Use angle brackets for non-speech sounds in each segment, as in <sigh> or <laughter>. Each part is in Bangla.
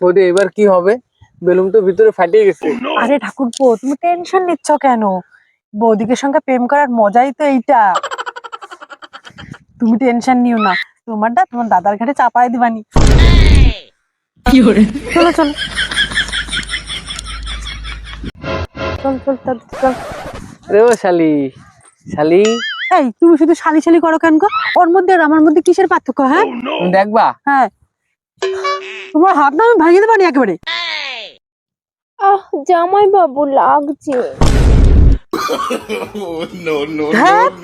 বৌদি এবার কি হবে? বেলুন তো ভিতরে ফাটিয়ে গেছে। আরে ঠাকুরপো তুমি টেনশন নিচ্ছ কেন? বৌদিকের সঙ্গে প্রেম করার মজাই তো এইটা। তুমি টেনশন নিও না। তোমারটা তোমার দাদার ঘাটে চাপাই দিবানি। চলো চলো। চল চল চল চল। রে ও শালি শালি। এই তুমি শুধু শালি শালি করো কেন গো? ওর মধ্যে আর আমার মধ্যে কিসের পার্থক্য হ্যাঁ? দেখবা? হ্যাঁ। তোমার হাত না আমি ভাঙিয়ে দেবানি একেবারে। আহ জামাই বাবু লাগছে <laughs> হ্যাঁ? <laughs>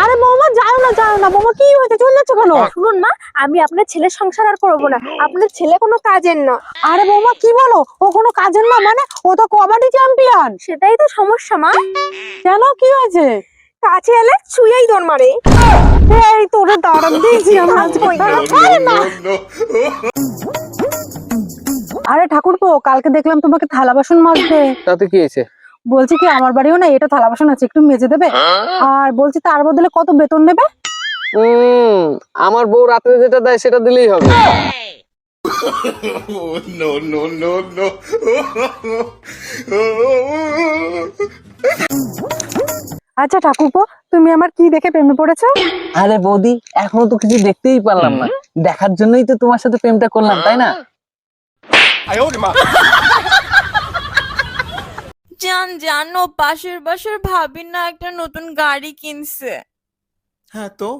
আরে বৌমা যাও না যাও না। বৌমা কি হয়েছে? চলে যাচ্ছ কেন? শুনুন মা আমি আপনার ছেলের সংসার আর করব না। আপনার ছেলে কোনো কাজের না। আরে বৌমা কি বলো? ও কোনো কাজের না মানে ও তো কবাডি চ্যাম্পিয়ন। সেটাই তো সমস্যা মা। কেন? কি হয়েছে? কাছে এলে ছুঁয়েই মারে এই তোরে দাঁড়ান দিয়েছি আরে না আরে ঠাকুর তো কালকে দেখলাম তোমাকে থালা বাসন মাজতে তাতে কি হয়েছে বলছি কি আমার বাড়িও না এটা থালা বাসন আছে একটু মেজে দেবে আর বলছি তার বদলে কত বেতন নেবে উম, আমার বউ রাতে যেটা দেয় সেটা দিলেই হবে আচ্ছা ঠাকুরপো তুমি আমার কি দেখে প্রেমে পড়েছো? আরে বৌদি এখনও তো কিছু দেখতেই পারলাম না। দেখার জন্যই তো তোমার সাথে প্রেমটা করলাম তাই না? জান জানো পাশের বাসার ভাবি না একটা নতুন গাড়ি কিনছে। হ্যাঁ তো?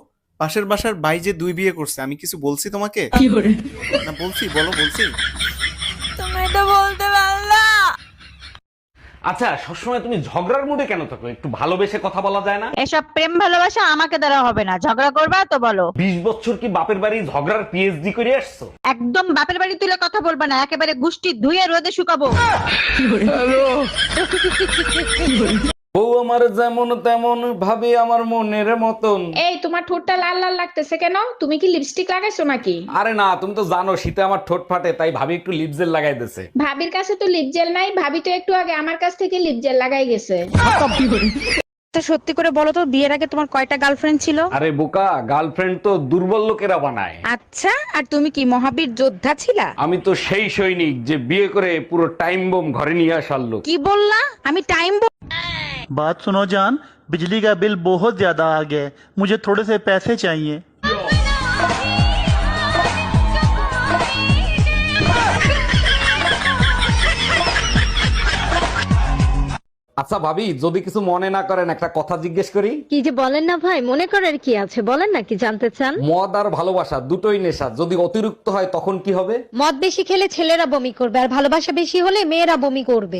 পাশের বাসার ভাই যে দুই বিয়ে করছে আমি কিছু বলছি তোমাকে? না বলছি বলো বলছি। তুমি এটা বলতে আচ্ছা সবসময় তুমি ঝগড়ার মুডে কেন থাকো? একটু ভালোবেসে কথা বলা যায় না? এসব প্রেম ভালোবাসা আমাকে দ্বারা হবে না। ঝগড়া করবা তো বলো। বিশ বছর কি বাপের বাড়ি ঝগড়ার পিএইচডি করে আসছো? একদম বাপের বাড়ি তুলে কথা বলবা না একেবারে গুষ্টি ধুয়ে রোদে শুকাবো। বউ আমার যেমন তেমন ভাবে আমার মনের মতন। এই তোমার ঠোঁটটা লাল লাল লাগতেছে কেন? তুমি কি লিপস্টিক লাগাইছো নাকি? আরে না তুমি তো জানো শীতে আমার ঠোঁট ফাটে তাই ভাবি একটু লিপজেল লাগাই দিছে। ভাবির কাছে তো লিপ জেল নাই ভাবি তো একটু আগে আমার কাছ থেকে লিপ জেল লাগাই গেছে। তা সত্যি করে বলো তো বিয়ের আগে তোমার কয়টা গার্লফ্রেন্ড ছিল? আরে বোকা গার্লফ্রেন্ড তো দুর্বল লোকেরা বানায়। আচ্ছা আর তুমি কি মহাবীর যোদ্ধা ছিলা? আমি তো সেই সৈনিক যে বিয়ে করে পুরো টাইম বোম ঘরে নিয়ে আসার লোক। কি বললা? আমি টাইম बात सुनो जान बिजली का बिल बहुत ज्यादा आ गया है मुझे थोड़े से पैसे चाहिए আচ্ছা ভাবি যদি কিছু মনে না করেন একটা কথা জিজ্ঞেস করি কি যে বলেন না ভাই মনে করার কি আছে বলেন না কি জানতে চান মদ আর ভালোবাসা দুটোই নেশা যদি অতিরিক্ত হয় তখন কি হবে মদ বেশি খেলে ছেলেরা বমি করবে আর ভালোবাসা বেশি হলে মেয়েরা বমি করবে